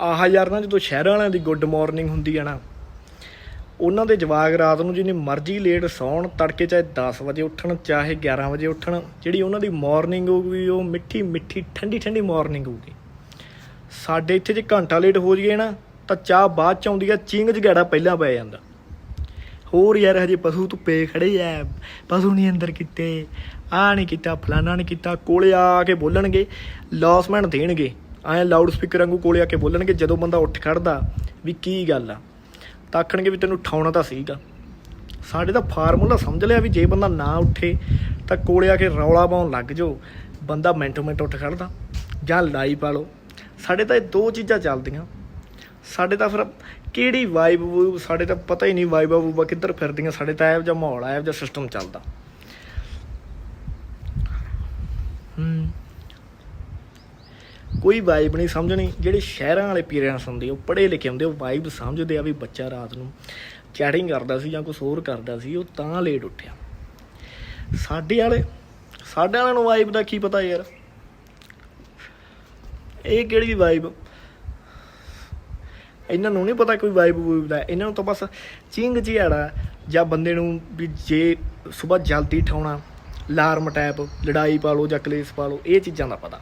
ਆਹ ਯਾਰ ਨਾ ਜਦੋਂ ਸ਼ਹਿਰਾਂ ਵਾਲਿਆਂ ਦੀ ਗੁੱਡ ਮਾਰਨਿੰਗ ਹੁੰਦੀ ਆ ਨਾ, ਉਹਨਾਂ ਦੇ ਜਵਾਗ ਰਾਤ ਨੂੰ ਜਿੰਨੀ ਮਰਜ਼ੀ ਲੇਟ ਸੌਣ, ਤੜਕੇ ਚਾਹੇ 10 ਵਜੇ ਉੱਠਣ, ਚਾਹੇ 11 ਵਜੇ ਉੱਠਣ, ਜਿਹੜੀ ਉਹਨਾਂ ਦੀ ਮਾਰਨਿੰਗ ਹੋਊਗੀ, ਉਹ ਮਿੱਠੀ ਮਿੱਠੀ, ਠੰਡੀ ਠੰਡੀ ਮਾਰਨਿੰਗ ਹੋਊਗੀ। ਸਾਡੇ ਇੱਥੇ ਜੇ ਘੰਟਾ ਲੇਟ ਹੋ ਜਾਈਏ ਨਾ, ਤਾਂ ਚਾਹ ਬਾਅਦ ਚ ਆਉਂਦੀ ਆ, ਚਿੰਗ ਜਗਾੜਾ ਪਹਿਲਾਂ ਪੈ ਜਾਂਦਾ। ਹੋਰ ਯਾਰ ਹਜੇ ਪਸ਼ੂ ਧੁੱਪੇ ਖੜੇ ਐ ਪਸ਼ੂ ਨਹੀਂ ਅੰਦਰ ਕੀਤੇ ਆ ਨਹੀਂ ਕੀਤਾ, ਫਲਾਨਾ ਨਹੀਂ ਕੀਤਾ, ਕੋਲੇ ਆ ਕੇ ਬੋਲਣਗੇ ਲੌਸਮੈਂਟ ਦੇਣਗੇ। ਐਂ ਲਾਊਡ ਸਪੀਕਰ ਵਾਂਗੂ ਕੋਲੇ ਆ ਕੇ ਬੋਲਣਗੇ, ਜਦੋਂ ਬੰਦਾ ਉੱਠ ਖੜਦਾ ਵੀ ਕੀ ਗੱਲ ਆ। ਤਾਂ ਆਖਣਗੇ ਵੀ ਤੈਨੂੰ ਉਠਾਉਣਾ ਤਾਂ ਸੀਗਾ। ਸਾਡੇ ਤਾਂ ਫਾਰਮੂਲਾ ਸਮਝ ਲਿਆ ਵੀ ਜੇ ਬੰਦਾ ਨਾ ਉੱਠੇ, ਤਾਂ ਕੋਲੇ ਆ ਕੇ ਰੌਲਾ ਪਾਉਣ ਲੱਗ ਜਾਓ। ਬੰਦਾ ਮਿੰਟੋ ਮਿੰਟ ਉੱਠ ਖੜਦਾ। ਜਾਂ ਲੜਾਈ ਪਾ ਲਓ। ਸਾਡੇ ਤਾਂ ਇਹ ਦੋ ਚੀਜ਼ਾਂ ਚੱਲਦੀਆਂ। ਸਾਡੇ ਤਾਂ ਫਿਰ ਕਿਹੜੀ ਵਾਈਬ ਸਾਡੇ ਤਾਂ ਪਤਾ ਹੀ ਨਹੀਂ ਵਾਈਬਾ ਬੂਬਾ ਕਿੱਧਰ ਫਿਰਦੀਆਂ। ਸਾਡੇ ਤਾਂ ਇਹੋ ਜਿਹਾ ਮਾਹੌਲ ਆ, ਇਹੋ ਜਿਹਾ ਸਿਸਟਮ ਚੱਲਦਾ। ਹੂੰ। ਕੋਈ ਵਾਈਬ ਨਹੀਂ ਸਮਝਣੀ। ਜਿਹੜੇ ਸ਼ਹਿਰਾਂ ਵਾਲੇ ਪੇਰੈਂਟਸ ਹੁੰਦੇ ਉਹ ਪੜ੍ਹੇ ਲਿਖੇ ਹੁੰਦੇ ਉਹ ਵਾਈਬ ਸਮਝਦੇ ਆ ਵੀ ਬੱਚਾ ਰਾਤ ਨੂੰ ਚੈਟਿੰਗ ਕਰਦਾ ਸੀ ਜਾਂ ਕੁਝ ਹੋਰ ਕਰਦਾ ਸੀ, ਉਹ ਤਾਂ ਲੇਟ ਉੱਠਿਆ। ਸਾਡੇ ਵਾਲੇ, ਸਾਡੇ ਵਾਲਿਆਂ ਨੂੰ ਵਾਈਬ ਦਾ ਕੀ ਪਤਾ ਯਾਰ? ਇਹ ਕਿਹੜੀ ਵਾਈਬ ਇਹਨਾਂ ਨੂੰ ਨਹੀਂ ਪਤਾ ਕੋਈ ਵਾਈਬ ਵੂਬ ਦਾ। ਇਹਨਾਂ ਨੂੰ ਤਾਂ ਬਸ ਚਿੰਗ ਝਿਆੜਾ ਜਾਂ ਬੰਦੇ ਨੂੰ ਵੀ ਜੇ ਸਵੇਰ ਜਲਦੀ ਠਾਉਣਾ ਲਾਰਮ ਟੈਪ ਲੜਾਈ ਪਾ ਲਓ ਜਾਂ ਕਲੇਸ਼ ਪਾ ਲਓ, ਇਹ ਚੀਜ਼ਾਂ ਦਾ ਪਤਾ।